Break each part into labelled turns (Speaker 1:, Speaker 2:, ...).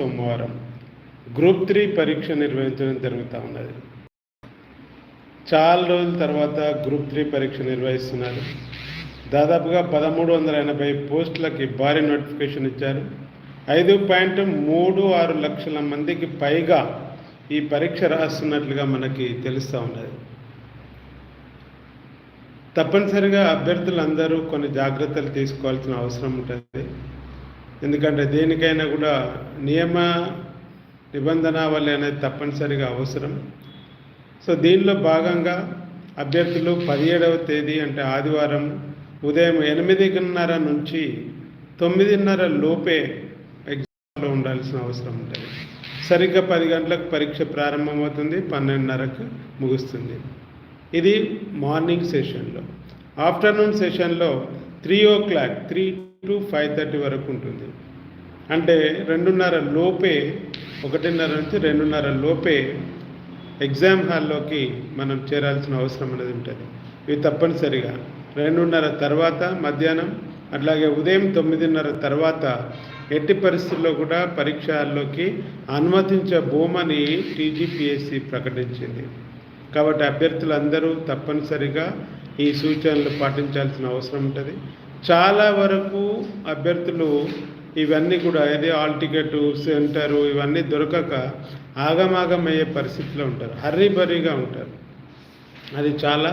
Speaker 1: సోమవారం. Group three పరీక్ష నిర్వహించడం జరుగుతూ ఉన్నది. చాలా రోజుల తర్వాత గ్రూప్ త్రీ పరీక్ష నిర్వహిస్తున్నారు. దాదాపుగా పదమూడు వందల ఎనభై పోస్టులకి భారీ నోటిఫికేషన్ ఇచ్చారు. ఐదు పాయింట్ మూడు ఆరు లక్షల మందికి పైగా ఈ పరీక్ష రాస్తున్నట్లుగా మనకి తెలుస్తూ ఉన్నది. తప్పనిసరిగా అభ్యర్థులందరూ కొన్ని జాగ్రత్తలు తీసుకోవాల్సిన అవసరం ఉంటుంది. ఎందుకంటే దేనికైనా కూడా నియమ నిబంధనావళి అనేది తప్పనిసరిగా అవసరం. సో దీనిలో భాగంగా అభ్యర్థులు పదిహేడవ తేదీ అంటే ఆదివారం ఉదయం ఎనిమిదిన్నర నుంచి తొమ్మిదిన్నర లోపే ఎగ్జామ్లో ఉండాల్సిన అవసరం ఉంటుంది. సరిగ్గా పది గంటలకు పరీక్ష ప్రారంభమవుతుంది పన్నెండున్నరకు ముగుస్తుంది. ఇది మార్నింగ్ సెషన్లో. ఆఫ్టర్నూన్ సెషన్లో three o'clock three to five thirty వరకు ఉంటుంది. అంటే రెండున్నర లోపే ఒకటిన్నర నుంచి రెండున్నర లోపే ఎగ్జామ్ హాల్లోకి మనం చేరాల్సిన అవసరం అనేది ఉంటుంది. ఇవి తప్పనిసరిగా. రెండున్నర తర్వాత మధ్యాహ్నం అట్లాగే ఉదయం తొమ్మిదిన్నర తర్వాత ఎట్టి పరిస్థితుల్లో కూడా పరీక్ష హాల్లోకి అనుమతించబోమని టీజీపీఎస్సి ప్రకటించింది. కాబట్టి అభ్యర్థులందరూ తప్పనిసరిగా ఈ సూచనలు పాటించాల్సిన అవసరం ఉంటుంది. చాలా వరకు అభ్యర్థులు ఇవన్నీ కూడా ఏది ఆల్ టికెట్ సెంటరు ఇవన్నీ దొరకక ఆగమాగమయ్యే పరిస్థితిలో ఉంటారు. హర్రీ బరీగా ఉంటారు. అది చాలా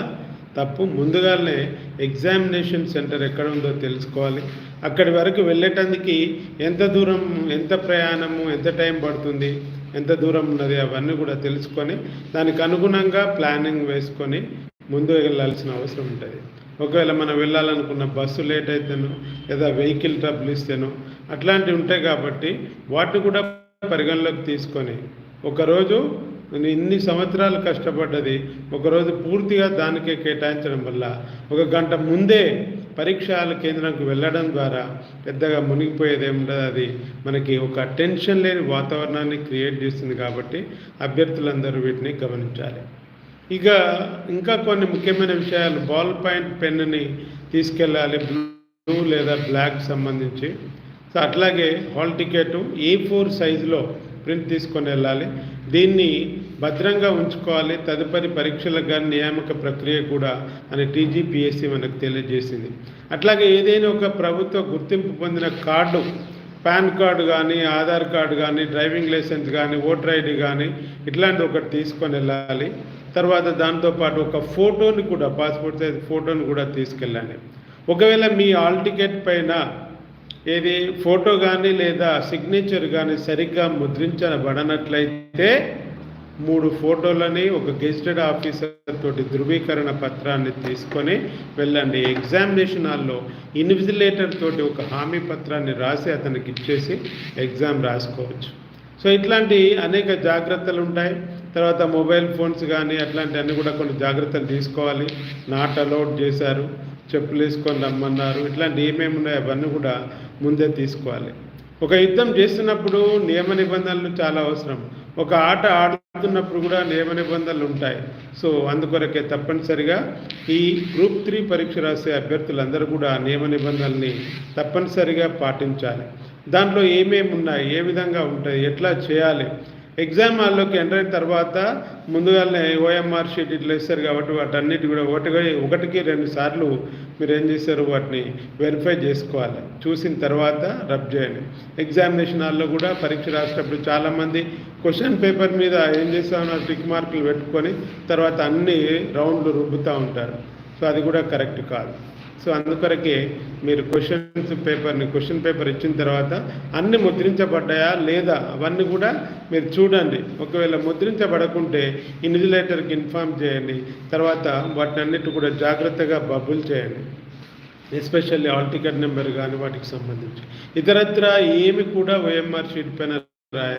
Speaker 1: తప్పు. ముందుగానే ఎగ్జామినేషన్ సెంటర్ ఎక్కడ ఉందో తెలుసుకోవాలి. అక్కడి వరకు వెళ్ళేటందుకు ఎంత దూరం ఎంత ప్రయాణము ఎంత టైం పడుతుంది ఎంత దూరం ఉన్నది అవన్నీ కూడా తెలుసుకొని దానికి అనుగుణంగా ప్లానింగ్ వేసుకొని ముందు వెళ్ళాల్సిన అవసరం ఉంటుంది. ఒకవేళ మనం వెళ్ళాలనుకున్న బస్సు లేట్ అయితేనో లేదా వెహికల్ ట్రబుల్ ఇస్తేనో అట్లాంటివి ఉంటాయి కాబట్టి వాటిని కూడా పరిగణలోకి తీసుకొని ఒకరోజు నేను ఇన్ని సంవత్సరాలు కష్టపడ్డది ఒకరోజు పూర్తిగా దానికే కేటాయించడం వల్ల ఒక గంట ముందే పరీక్షల కేంద్రానికి వెళ్ళడం ద్వారా పెద్దగా మునిగిపోయేది ఏముండదు అది మనకి ఒక టెన్షన్ లేని వాతావరణాన్ని క్రియేట్ చేస్తుంది కాబట్టి అభ్యర్థులందరూ వీటిని గమనించాలి. ఇక ఇంకా కొన్ని ముఖ్యమైన విషయాలు. బాల్ పాయింట్ పెన్నుని తీసుకెళ్ళాలి. బ్లూ లేదా బ్లాక్ సంబంధించి. సో అట్లాగే హాల్ టికెట్ ఏ ఫోర్ సైజులో ప్రింట్ తీసుకొని వెళ్ళాలి. దీన్ని భద్రంగా ఉంచుకోవాలి. తదుపరి పరీక్షలకు కానీ నియామక ప్రక్రియ కూడా అని టీజీపీఎస్సీ మనకు తెలియజేసింది. అట్లాగే ఏదైనా ఒక ప్రభుత్వ గుర్తింపు పొందిన కార్డు పాన్ కార్డు కానీ ఆధార్ కార్డు కానీ డ్రైవింగ్ లైసెన్స్ కానీ ఓటర్ ఐడి కానీ ఇట్లాంటి ఒకటి తీసుకొని వెళ్ళాలి. తర్వాత దాంతోపాటు ఒక ఫోటోని కూడా పాస్పోర్ట్ సైజ్ ఫోటోని కూడా తీసుకెళ్ళండి ఒకవేళ మీ ఆల్ టికెట్ పైన ఏది ఫోటో కానీ లేదా సిగ్నేచర్ కానీ సరిగ్గా ముద్రించబడనట్లయితే మూడు ఫోటోలని ఒక గెజిటెడ్ ఆఫీసర్ తోటి ధృవీకరణ పత్రాన్ని తీసుకొని వెళ్ళండి. ఎగ్జామినేషన్ హాల్లో ఇన్విజిలేటర్ తోటి ఒక హామీ పత్రాన్ని రాసి అతనికి ఇచ్చేసి ఎగ్జామ్ రాసుకోవచ్చు. సో ఇట్లాంటి అనేక జాగ్రత్తలు ఉంటాయి. తర్వాత మొబైల్ ఫోన్స్ కానీ అట్లాంటివన్నీ కూడా కొన్ని జాగ్రత్తలు తీసుకోవాలి. నాట్ అలౌడ్ చేశారు. చెప్పులు వేసుకొని రమ్మన్నారు. ఇట్లాంటి ఏమేమి ఉన్నాయో అవన్నీ కూడా ముందే తీసుకోవాలి. ఒక యుద్ధం చేస్తున్నప్పుడు నియమ నిబంధనలు చాలా అవసరం. ఒక ఆట ఆడుతున్నప్పుడు కూడా నియమ నిబంధనలు ఉంటాయి. సో అందుకొరకే తప్పనిసరిగా ఈ గ్రూప్ త్రీ పరీక్ష రాసే అభ్యర్థులందరూ కూడా నియమ నిబంధనల్ని తప్పనిసరిగా పాటించాలి. దాంట్లో ఏమేమి ఉన్నాయి ఏ విధంగా ఉంటాయి? ఎట్లా చేయాలి? ఎగ్జామ్ హాల్లోకి ఎంటర్ అయిన తర్వాత ముందుగానే ఓఎంఆర్ షీట్ ఇట్లా ఇస్తారు కాబట్టి వాటన్నిటి కూడా ఒకటి ఒకటికి రెండు సార్లు మీరు ఏం చేశారు వాటిని వెరిఫై చేసుకోవాలి. చూసిన తర్వాత రబ్ చేయండి. ఎగ్జామినేషన్ హాల్లో కూడా పరీక్ష రాసేటప్పుడు చాలామంది క్వశ్చన్ పేపర్ మీద ఏం చేస్తామన్నా టిక్ మార్కులు పెట్టుకొని తర్వాత అన్ని రౌండ్లు రుబ్బుతూ ఉంటారు. సో అది కూడా కరెక్ట్ కాదు. సో అందుకొరకే మీరు క్వశ్చన్స్ పేపర్ని క్వశ్చన్ పేపర్ ఇచ్చిన తర్వాత అన్ని ముద్రించబడ్డాయా లేదా అవన్నీ కూడా మీరు చూడండి. ఒకవేళ ముద్రించబడకుంటే ఇన్విజిలేటర్కి ఇన్ఫామ్ చేయండి. తర్వాత వాటిని అన్నిటి కూడా జాగ్రత్తగా బబుల్ చేయండి. ఎస్పెషల్లీ ఆల్ టికెట్ నెంబర్ కానీ వాటికి సంబంధించి. ఇతరత్ర ఏమి కూడా ఓఎంఆర్ షీట్ పైన రాయ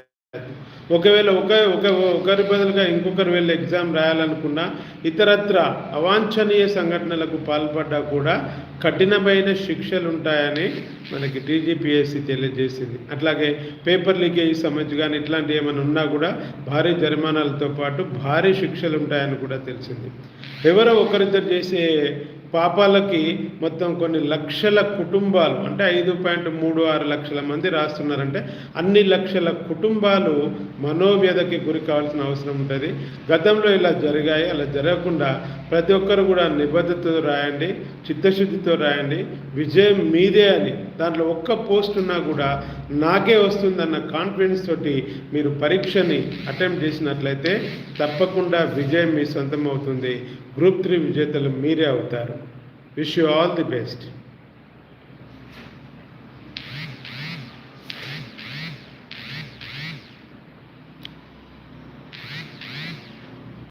Speaker 1: ఒకవేళ ఒక ఒక ఒకరి బదులుగా ఇంకొకరు వెళ్ళి ఎగ్జామ్ రాయాలనుకున్నా ఇతరత్ర అవాంఛనీయ సంఘటనలకు పాల్పడ్డా కూడా కఠినమైన శిక్షలు ఉంటాయని మనకి టీజీపీఎస్సీ తెలియజేసింది. అట్లాగే పేపర్ లీకేజ్ సంబంధించి కానీ ఇట్లాంటి ఏమైనా ఉన్నా కూడా భారీ జరిమానాలతో పాటు భారీ శిక్షలు ఉంటాయని కూడా తెలిసింది. ఎవరో ఒకరిద్దరు చేసే పాపాలకి మొత్తం కొన్ని లక్షల కుటుంబాలు అంటే ఐదు పాయింట్ మూడు ఆరు లక్షల మంది రాస్తున్నారంటే అన్ని లక్షల కుటుంబాలు మనోవ్యధకి గురి కావాల్సిన అవసరం ఉంటుంది. గతంలో ఇలా జరిగాయి అలా జరగకుండా ప్రతి ఒక్కరు కూడా నిబద్ధతతో రాయండి చిత్తశుద్ధితో రాయండి విజయం మీదే అని దాంట్లో ఒక్క పోస్ట్ ఉన్నా కూడా నాకే వస్తుందన్న కాన్ఫిడెన్స్ తోటి మీరు పరీక్షని అటెంప్ట్ చేసినట్లయితే తప్పకుండా విజయం మీ సొంతం అవుతుంది. గ్రూప్ త్రీ విజేతలు మీరే అవుతారు. Wish you all the best.